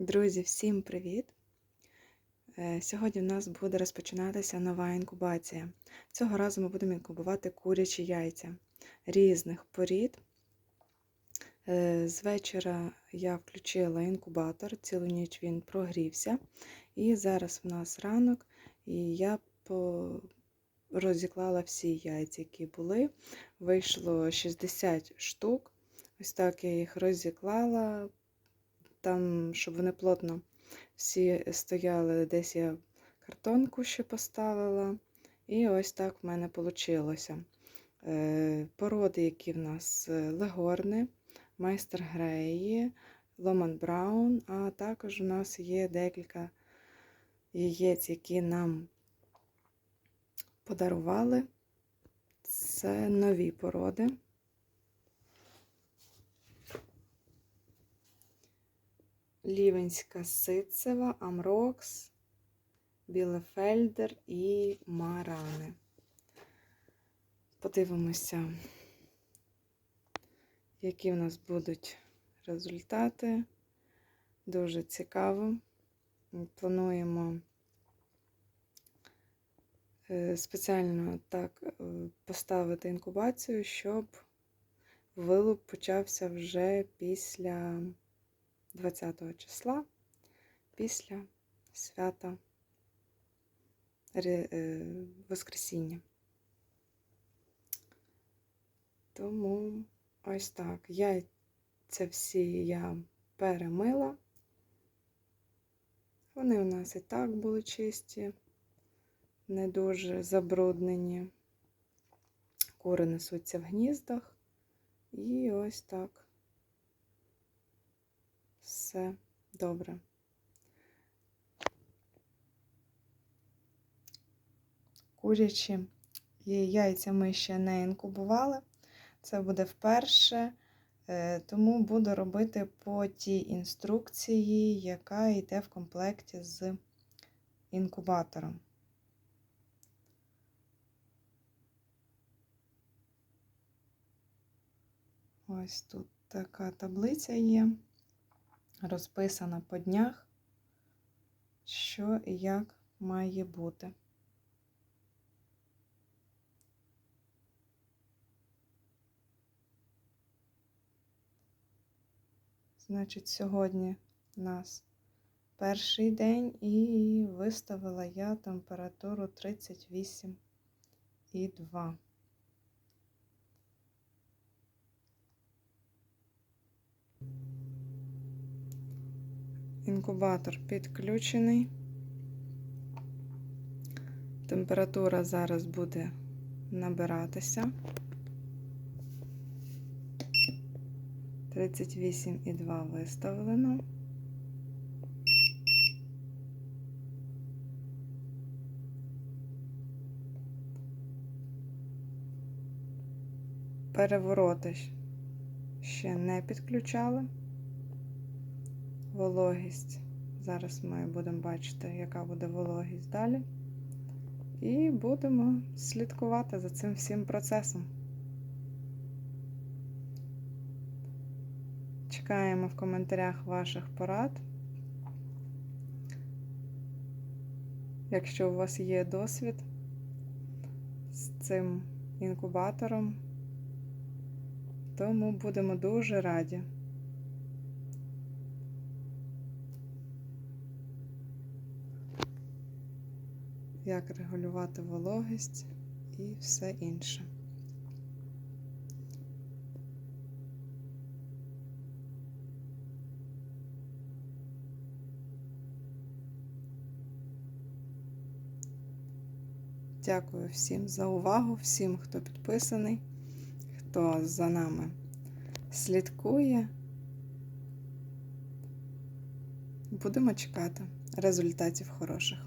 Друзі, всім привіт! Е, Сьогодні в нас буде розпочинатися нова інкубація. Цього разу ми будемо інкубувати курячі яйця різних порід. Е, З вечора я включила інкубатор, цілу ніч він прогрівся. І зараз в нас ранок, і я розіклала всі яйця, які були. Вийшло 60 штук. Ось так я їх розіклала там, щоб вони плотно всі стояли, десь я картонку ще поставила. І ось так в мене вийшло. Породи, які в нас е, легорни, майстер Греї, Ломан Браун, а також у нас є декілька яєць, які нам подарували. Це нові породи. Лівенська ситцева, Амрокс, Білефельдер і Марани. Подивимося, які в нас будуть результати. Дуже цікаво. Плануємо е, спеціально так е, поставити інкубацію, щоб вилуп почався вже після 20 числа після свята е, Воскресіння. Тому ось так. Яйця всі я перемила. Вони у нас і так були чисті, не дуже забруднені. Кури несуться в гніздах. І ось так все добре. Курячі яйця ми ще не інкубували. Це буде вперше, е, тому буду робити по тій інструкції, яка йде в комплекті з інкубатором. Ось тут така таблиця є розписана по днях, що і як має бути. Значить, сьогодні у нас перший день і виставила я температуру 38,2. Інкубатор підключений. Температура зараз буде набиратися. 38,2 виставлено. Перевороти ще не підключали вологість. Зараз ми будемо бачити, яка буде вологість далі. І будемо слідкувати за цим всім процесом. Чекаємо в коментарях ваших порад. Якщо у вас є досвід з цим інкубатором, то ми будемо дуже раді. Як регулювати вологість і все інше. Дякую всім за увагу, всім, хто підписаний, хто за нами слідкує. Будемо чекати результатів хороших.